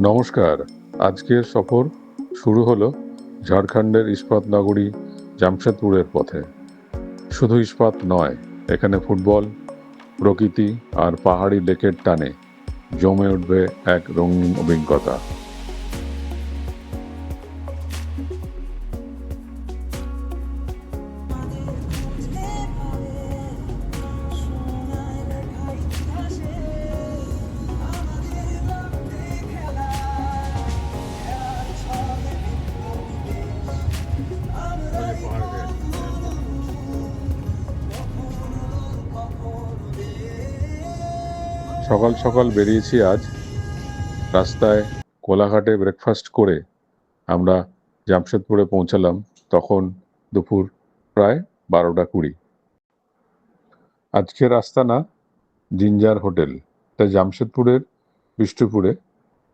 নমস্কার। আজকের সফর শুরু হলো ঝাড়খণ্ডের ইস্পাত নগরী জামশেদপুরের পথে। শুধু ইস্পাত নয়, এখানে ফুটবল, প্রকৃতি আর পাহাড়ি লেকের টানে জমে উঠবে এক রঙিন অভিজ্ঞতা। সকাল সকাল বেরিয়েছি আজ। রাস্তায় কোলাঘাটে ব্রেকফাস্ট করে আমরা জামশেদপুরে পৌঁছালাম, তখন দুপুর প্রায় বারোটা কুড়ি। আজকের আস্তানা জিঞ্জার হোটেল। এটা জামশেদপুরের বিষ্ণুপুরে,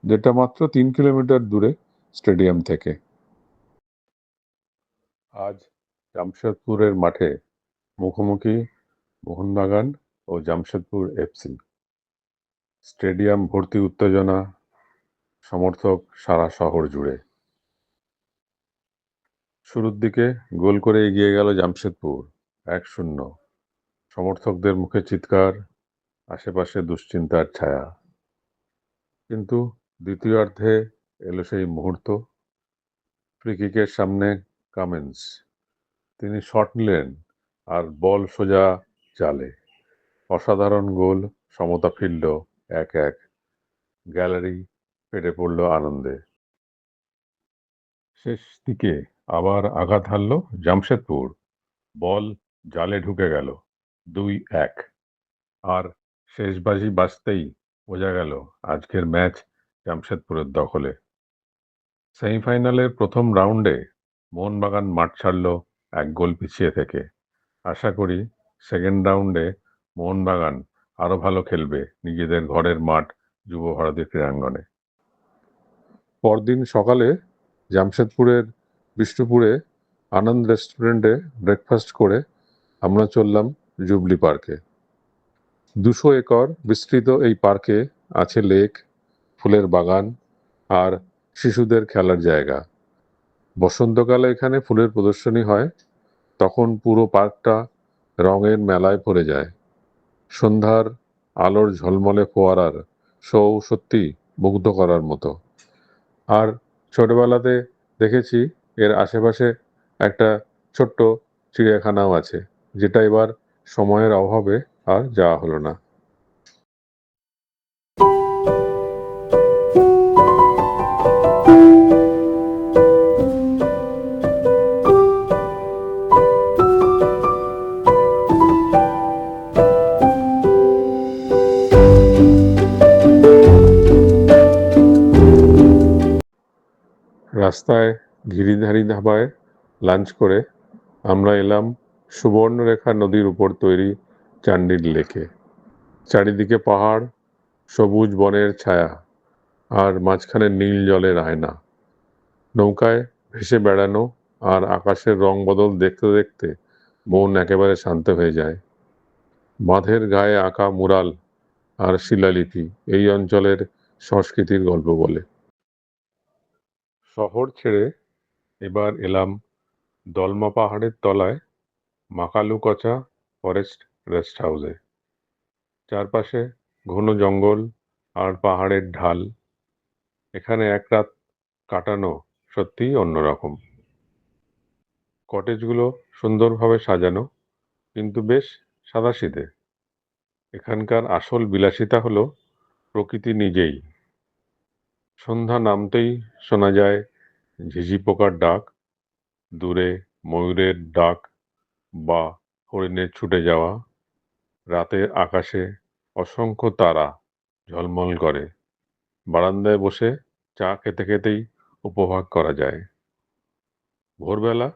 যেটা মাত্র তিন কিলোমিটার দূরে স্টেডিয়াম থেকে। আজ জামশেদপুরের মাঠে মুখোমুখি মোহনবাগান ও জামশেদপুর এফসি। স্টেডিয়াম ভর্তি উত্তেজনা, সমর্থক সারা শহর জুড়ে। শুরুর দিকে গোল করে এগিয়ে গেল জামশেদপুর, এক শূন্য। সমর্থকদের মুখে চিৎকার, আশেপাশে দুশ্চিন্তার ছায়া। কিন্তু দ্বিতীয়ার্ধে এলো সেই মুহূর্ত। ফ্রিকিকের সামনে কামেন্স। তিনি শট নিলেন আর বল সোজা জালে অসাধারণ গোল, সমতা ফিরল। এক এক গ্যালারি ফেটে পড়ল আনন্দে। শেষ দিকে আবার আঘাত হারল জামশেদপুর। বল জালে ঢুকে গেল, দুই এক। আর শেষ বাজি বাজতেই বোঝা গেল আজকের ম্যাচ জামশেদপুরের দখলে। সেমিফাইনালের প্রথম রাউন্ডে মোহনবাগান মাঠ ছাড়ল এক গোল পিছিয়ে থেকে। আশা করি সেকেন্ড রাউন্ডে মোহনবাগান আরও ভালো খেলবে নিজেদের ঘরের মাঠ যুব ভারতী ক্রীড়াঙ্গনে। পরদিন সকালে জামশেদপুরের বিষ্ণুপুরে আনন্দ রেস্টুরেন্টে ব্রেকফাস্ট করে আমরা চললাম জুবলি পার্কে। দুশো একর বিস্তৃত এই পার্কে আছে লেক, ফুলের বাগান আর শিশুদের খেলার জায়গা। বসন্তকালে এখানে ফুলের প্রদর্শনী হয়, তখন পুরো পার্কটা রঙের মেলায় ভরে যায়। সন্ধ্যার আলোর ঝলমলে ফোয়ারার শো সত্যি মুগ্ধ করার মতো। আর ছোটবেলাতে দেখেছি এর আশেপাশে একটা ছোট্ট চিড়িয়াখানাও আছে, যেটা এবার সময়ের অভাবে আর যাওয়া হলো না। রাস্তায় গিরিধারী ধাবায় লাঞ্চ করে আমরা এলাম সুবর্ণরেখা নদীর উপর তৈরি চান্ডিল লেকে। চারিদিকে পাহাড়, সবুজ বনের ছায়া আর মাঝখানে নীল জলের আয়না। নৌকায় ভেসে বেড়ানো আর আকাশের রং বদল দেখতে দেখতে মন একেবারে শান্ত হয়ে যায়। বাঁধের গায়ে আঁকা মুরাল আর শিলালিপি এই অঞ্চলের সংস্কৃতির গল্প বলে। শহর ছেড়ে এবার এলাম দলমা পাহাড়ের তলায় মাকালুকচা ফরেস্ট রেস্ট হাউসে চারপাশে ঘন জঙ্গল আর পাহাড়ের ঢাল। এখানে এক রাত কাটানো সত্যিই অন্যরকম। কটেজগুলো সুন্দরভাবে সাজানো, কিন্তু বেশ সাদাসিধে। এখানকার আসল বিলাসিতা হলো প্রকৃতি নিজেই। সন্ধ্যা নামতেই শোনা যায় ঝিঝি পোকার ডাক। দূরে ময়ূরের ডাক বা হরিণের ছুটে যাওয়া। রাতের আকাশে অসংখ্য তারা ঝলমল করে। বারান্দায় বসে চা খেতে খেতেই উপভোগ করা যায়। ভোরবেলা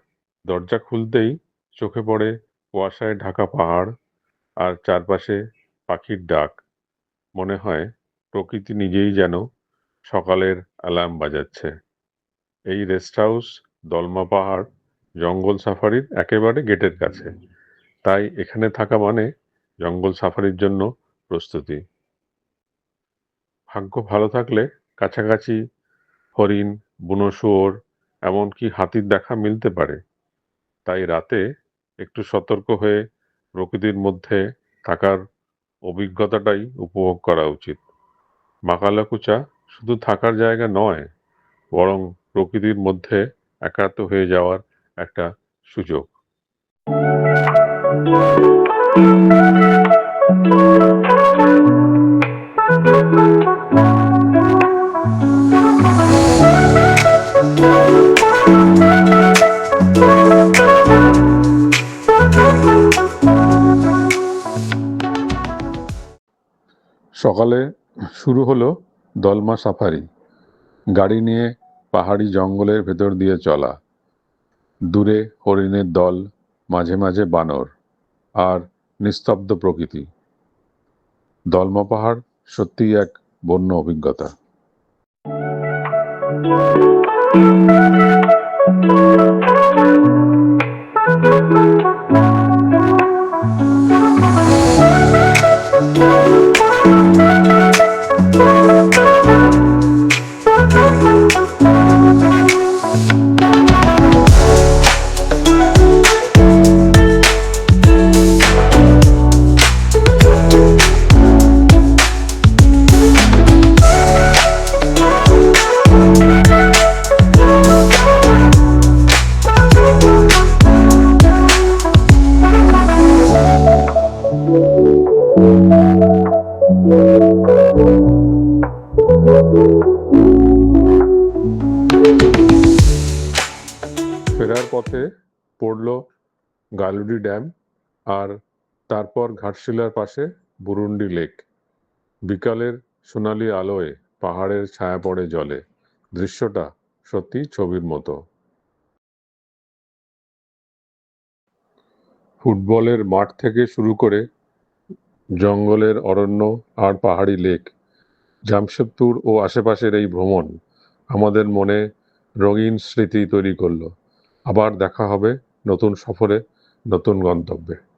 দরজা খুলতেই চোখে পড়ে কুয়াশায় ঢাকা পাহাড় আর চারপাশে পাখির ডাক। মনে হয় প্রকৃতি নিজেই যেন সকালের অ্যালার্ম বাজাচ্ছে। এই রেস্ট হাউস দলমা পাহাড়, জঙ্গল সাফারির একেবারে গেটের কাছে। তাই এখানে থাকা মানে জঙ্গল সাফারির জন্য প্রস্তুতি। ভাগ্য ভালো থাকলে কাছাকাছি হরিণ, বুনো শুয়োর, এমনকি হাতির দেখা মিলতে পারে। তাই রাতে একটু সতর্ক হয়ে প্রকৃতির মধ্যে থাকার অভিজ্ঞতাটাই উপভোগ করা উচিত। মাকালাকুচা শুধু থাকার জায়গা নয়, বরং প্রকৃতির মধ্যে একাত্ম হয়ে যাওয়ার একটা সুযোগ। সকালে শুরু হলো দলমা সাফারি। গাড়ি নিয়ে পাহাড়ি জঙ্গলের ভেতর দিয়ে চলা। দূরে হরিণের দল, মাঝে মাঝে বানর আর নিস্তব্ধ প্রকৃতি। দলমা পাহাড় সত্যিই এক বন্য অভিজ্ঞতা। ফেরার গালুডি ড্যাম আর তারপর ঘাটশিলার পাশে বুরুন্ডি লেক। বিকালের সোনালি আলোয় পাহাড়ের ছায়া পড়ে জলে। দৃশ্যটা সত্যি ছবির মতো। ফুটবলের মাঠ থেকে শুরু করে জঙ্গলের অরণ্য আর পাহাড়ি লেক। জামশেদপুর ও আশেপাশের এই ভ্রমণ আমাদের মনে রঙিন স্মৃতি তৈরি করল। আবার দেখা হবে নতুন সফরে। নতুন গন্তব্যে।